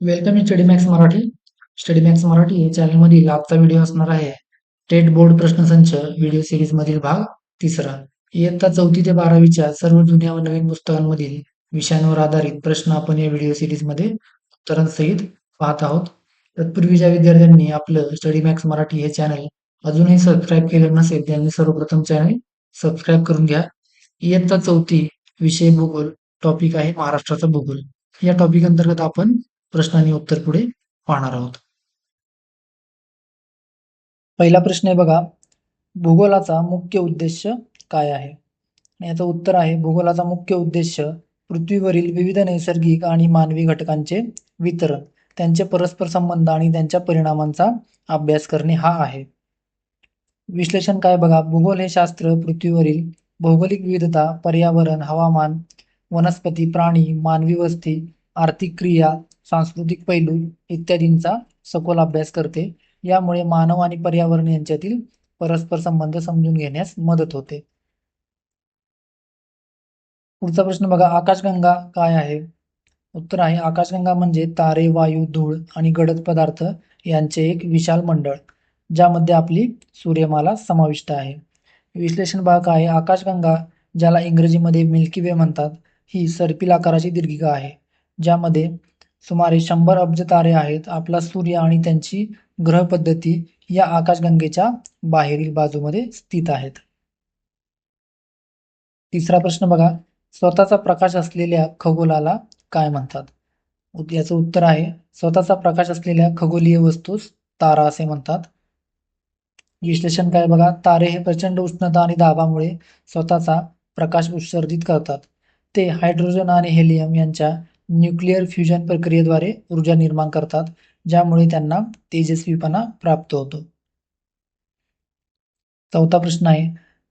Welcome in study max Marathi. Study max Marathi या चॅनलमधील आजचा व्हिडिओ असणार आहे. टेट बोर्ड प्रश्नसंच व्हिडिओ सिरीज मधील भाग तिसरा. इयत्ता चौथी ते बारावीच्या सर्व जुन्या व नवीन पुस्तकांमधील विषयांवर आधारित प्रश्न आपण या व्हिडिओ सिरीजमध्ये उत्तरांसहित पाहत आहोत. तत्पूर्वी ज्या विद्यार्थ्यांनी आपलं स्टडी मॅक्स मराठी हे चॅनल अजूनही सबस्क्राईब केलं नसेल त्यांनी सर्वप्रथम चॅनल सबस्क्राईब करून घ्या. इयत्ता चौथी विषय भूगोल टॉपिक आहे महाराष्ट्राचा भूगोल. या टॉपिक अंतर्गत आपण प्रश्न आणि उत्तर पुढे पाहणार आहोत. पहिला प्रश्न आहे बघा भूगोलाचा मुख्य उद्देश काय आहे? आणि याचं उत्तर आहे भूगोलाचा मुख्य उद्देश पृथ्वीवरील विविध नैसर्गिक आणि मानवी घटकांचे वितरण त्यांचे परस्पर संबंध आणि त्यांच्या परिणामांचा अभ्यास करणे हा आहे. विश्लेषण काय बघा भूगोल हे शास्त्र पृथ्वीवरील भौगोलिक विविधता पर्यावरण हवामान वनस्पती प्राणी मानवी वस्ती आर्थिक क्रिया सांस्कृतिक पैलू इत्यादींचा सखोल अभ्यास करते. यामुळे मानव आणि पर्यावरण यांच्यातील परस्पर संबंध समजून घेण्यास मदत होते. पुढचा प्रश्न बघा आकाशगंगा काय आहे? उत्तर आहे आकाशगंगा म्हणजे तारे वायू धूळ आणि गडद पदार्थ यांचे एक विशाल मंडळ ज्यामध्ये आपली सूर्यमाला समाविष्ट आहे. विश्लेषण भाग आहे आकाशगंगा ज्याला इंग्रजीमध्ये मिल्की वे म्हणतात ही सर्पिल आकाराची दीर्घिका आहे ज्यामध्ये सुमारे शंभर अब्ज तारे आहेत. आपला सूर्य आणि त्यांची ग्रह पद्धती या आकाशगंगेच्या बाहेरील बाजूमध्ये स्थित आहेत. तिसरा प्रश्न बघा. स्वतःचा प्रकाश असलेल्या खगोलाला काय म्हणतात? याचं उत्तर आहे स्वतःचा प्रकाश असलेल्या खगोलीय वस्तूस तारा असे म्हणतात. विश्लेषण काय बघा? तारे हे प्रचंड उष्णता आणि दाबामुळे स्वतःचा प्रकाश उत्सर्जित करतात. ते हायड्रोजन आणि हेलियम यांच्या न्यूक्लिअर फ्युजन प्रक्रियेद्वारे ऊर्जा निर्माण करतात ज्यामुळे त्यांना तेजस्वीपणा प्राप्त होतो. चौथा प्रश्न आहे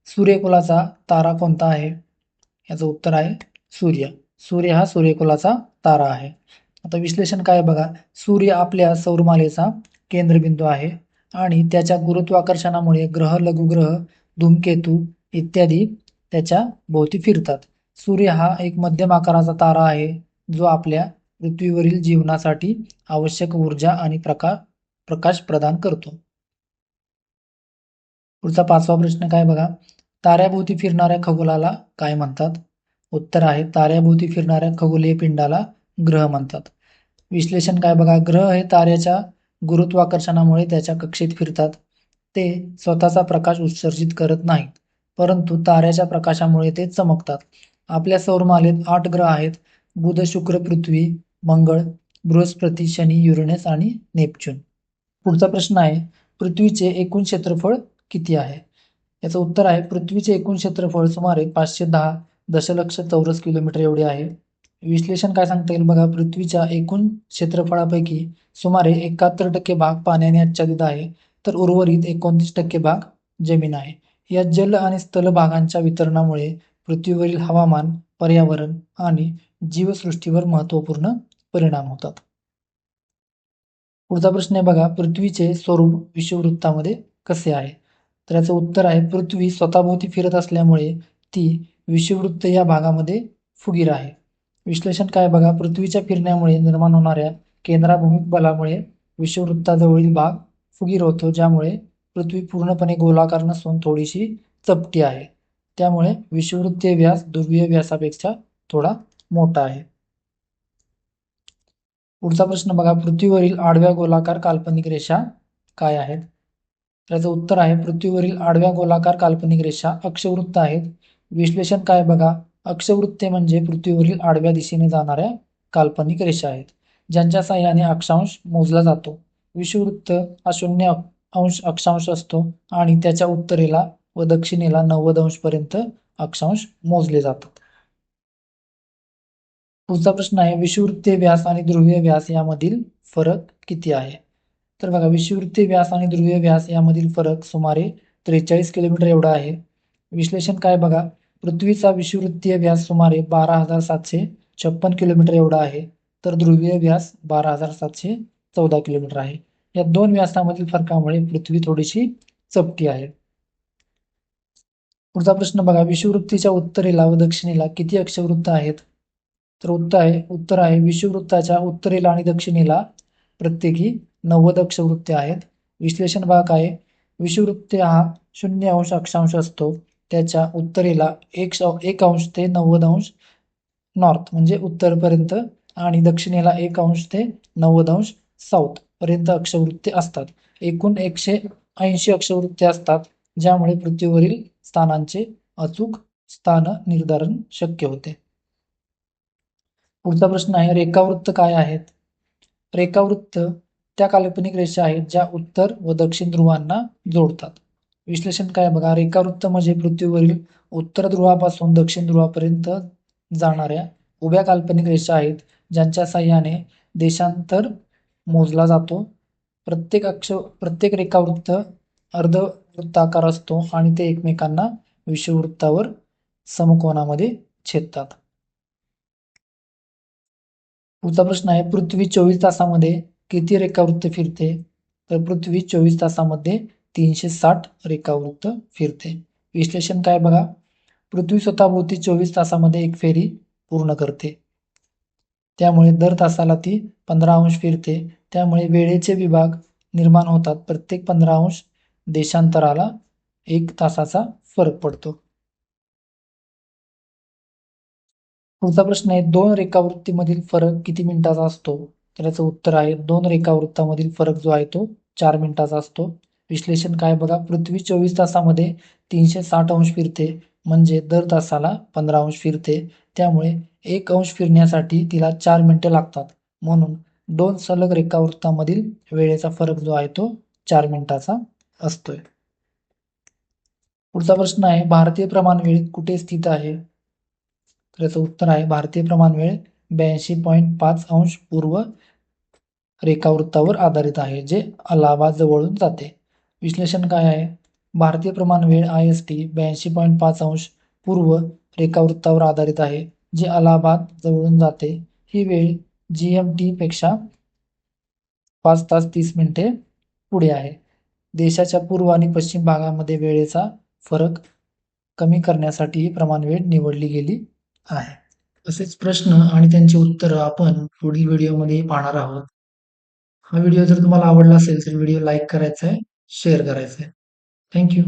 सूर्यकुलाचा तारा कोणता आहे? याचं उत्तर आहे सूर्य. सूर्य हा सूर्यकुलाचा तारा आहे. आता विश्लेषण काय बघा सूर्य आपल्या सौरमालेचा केंद्रबिंदू आहे आणि त्याच्या गुरुत्वाकर्षणामुळे ग्रह लघुग्रह धूमकेतू इत्यादी त्याच्या भोवती फिरतात. सूर्य हा एक मध्यम आकाराचा तारा आहे. जो आपल्या पृथ्वीवरील जीवनासाठी आवश्यक ऊर्जा आणि प्रका प्रकाश प्रदान करतो. पुढचा पाचवा प्रश्न काय बघा? ताऱ्याभोवती फिरणाऱ्या खगोलाला काय म्हणतात? उत्तर आहे ताऱ्याभोवती फिरणाऱ्या खगोलीय पिंडाला ग्रह म्हणतात. विश्लेषण काय बघा? ग्रह हे ताऱ्याच्या गुरुत्वाकर्षणामुळे त्याच्या कक्षेत फिरतात. ते स्वतःचा प्रकाश उत्सर्जित करत नाहीत परंतु ताऱ्याच्या प्रकाशामुळे ते चमकतात. आपल्या सौरमालेत आठ ग्रह आहेत. बुध शुक्र पृथ्वी मंगळ बृहस्पती शनी युरेनस आणि नेपच्यून. पुढचा प्रश्न आहे पृथ्वीचे एकूण क्षेत्रफळ किती आहे? याचं उत्तर आहे पृथ्वीचे एकूण क्षेत्रफळ सुमारे पाचशे दहा दशलक्ष चौरस किलोमीटर एवढे आहे. विश्लेषण काय सांगता येईल बघा पृथ्वीच्या एकूण क्षेत्रफळापैकी सुमारे एकाहत्तर टक्के भाग पाण्याने आच्छादित आहे तर उर्वरित एकोणतीस टक्के भाग जमीन आहे. या जल आणि स्थल भागांच्या वितरणामुळे पृथ्वीवरील हवामान पर्यावरण आणि जीवसृष्टीवर महत्त्वपूर्ण परिणाम होतात. पुढचा प्रश्न आहे बघा पृथ्वीचे स्वरूप विषुववृत्तामध्ये कसे आहे? तर याचं उत्तर आहे पृथ्वी स्वतःभोवती फिरत असल्यामुळे ती विषुववृत्त या भागामध्ये फुगीर आहे. विश्लेषण काय बघा पृथ्वीच्या फिरण्यामुळे निर्माण होणाऱ्या केंद्राभूमिक बलामुळे विषुववृत्ताजवळील भाग फुगीर होतो ज्यामुळे पृथ्वी पूर्णपणे गोलाकार नसून थोडीशी चपटी आहे. त्यामुळे विषुववृत्तीय व्यास ध्रुवीय व्यासापेक्षा थोडा मोठा आहे. पुढचा प्रश्न बघा. पृथ्वीवरील आडव्या गोलाकार काल्पनिक रेषा काय आहेत? त्याचं उत्तर आहे पृथ्वीवरील आडव्या गोलाकार काल्पनिक रेषा अक्षवृत्त आहेत. विश्लेषण काय बघा? अक्षवृत्ते म्हणजे पृथ्वीवरील आडव्या दिशेने जाणाऱ्या काल्पनिक रेषा आहेत ज्यांच्या साह्याने अक्षांश मोजला जातो. विषुववृत्त हा शून्य अंश अक्षांश असतो आणि त्याच्या उत्तरेला व दक्षिणेला नव्वद अंश पर्यंत अक्षांश मोजले जातात. पुढचा प्रश्न आहे विषुवृत्तीय व्यास आणि ध्रुवीय व्यास यामधील फरक किती आहे? तर बघा विषुवृत्तीय व्यास आणि ध्रुवीय व्यास यामधील फरक सुमारे त्रेचाळीस किलोमीटर एवढा आहे. विश्लेषण काय बघा पृथ्वीचा विषुववृत्तीय व्यास सुमारे बारा हजार सातशे छप्पन किलोमीटर एवढा आहे तर ध्रुवीय व्यास बारा हजार सातशे चौदा किलोमीटर आहे. या दोन व्यासामधील फरकामुळे पृथ्वी थोडीशी चपटी आहे. पुढचा प्रश्न बघा विषुववृत्तीच्या उत्तरेला व दक्षिणेला किती अक्षवृत्त आहेत? तर उत्तर आहे उत्तर आहे. विषुववृत्ताच्या उत्तरेला आणि दक्षिणेला प्रत्येकी नव्वद अक्षवृत्ते आहेत. विश्लेषण भाग आहे. विषुववृत्त हा शून्य अंश अक्षांश असतो. त्याच्या उत्तरेला एक श- एक अंश ते नव्वद अंश नॉर्थ म्हणजे उत्तरपर्यंत आणि दक्षिणेला एक अंश ते नव्वद अंश साऊथ पर्यंत अक्षवृत्ते असतात. एकूण एकशे ऐंशी अक्षवृत्ते असतात ज्यामुळे पृथ्वीवरील स्थानांचे अचूक स्थान निर्धारण शक्य होते. पुढचा प्रश्न आहे रेखावृत्त काय आहेत? रेखावृत्त त्या काल्पनिक रेषा आहेत ज्या उत्तर व दक्षिण ध्रुवांना जोडतात. विश्लेषण काय बघा रेखावृत्त म्हणजे पृथ्वीवरील उत्तर ध्रुवापासून दक्षिण ध्रुवापर्यंत जाणाऱ्या उभ्या काल्पनिक रेषा आहेत ज्यांच्या साह्याने देशांतर मोजला जातो. प्रत्येक अक्ष प्रत्येक रेखावृत्त अर्धवृत्ताकार असतो आणि ते एकमेकांना विषुववृत्तावर समकोनामध्ये छेदतात. पुढचा प्रश्न आहे पृथ्वी चोवीस तासामध्ये किती रेखावृत्त फिरते? तर पृथ्वी चोवीस तासामध्ये तीनशे साठ रेखावृत्त फिरते. विश्लेषण काय बघा? पृथ्वी स्वतःभोवती चोवीस तासामध्ये एक फेरी पूर्ण करते. त्यामुळे दर तासाला ती पंधरा अंश फिरते. त्यामुळे वेळेचे विभाग निर्माण होतात. प्रत्येक पंधरा अंश देशांतराला एक तासाचा फरक पडतो. पुढचा प्रश्न आहे दोन रेखावृत्तीमधील फरक किती मिनिटाचा असतो? तर याचं उत्तर आहे दोन रेखावृत्तामधील फरक जो आहे तो चार मिनिटाचा असतो. विश्लेषण काय बघा पृथ्वी चोवीस तासामध्ये तीनशे साठ अंश फिरते म्हणजे दर तासाला पंधरा अंश फिरते. त्यामुळे एक अंश फिरण्यासाठी तिला चार मिनिटे लागतात. म्हणून दोन सलग रेखावृत्तामधील वेळेचा फरक जो आहे तो चार मिनिटाचा असतोय. पुढचा प्रश्न आहे भारतीय प्रमाण वेळेत कुठे स्थित आहे? तर याचं उत्तर आहे. भारतीय प्रमाण वेळ ब्याऐंशी पॉईंट पाच अंश पूर्व रेखावृत्तावर आधारित आहे जे अलाहाबाद जवळून जाते. विश्लेषण काय आहे? भारतीय प्रमाण वेळ आय एस टी ब्याऐंशी पॉईंट पाच अंश पूर्व रेखावृत्तावर आधारित आहे जे अलाहाबाद जवळून जाते. ही वेळ जी एम टी पेक्षा पाच तास तीस मिनिटे पुढे आहे. देशाच्या पूर्व आणि पश्चिम भागामध्ये वेळेचा फरक कमी करण्यासाठी ही प्रमाणवेळ निवडली गेली. आहे. तसेच प्रश्न आणि त्यांची उत्तरं आपण पुढील व्हिडिओमध्ये पाहणार आहोत. हा व्हिडिओ जर तुम्हाला आवडला असेल तर व्हिडिओ लाईक करायचा आहे शेअर करायचा आहे थँक्यू.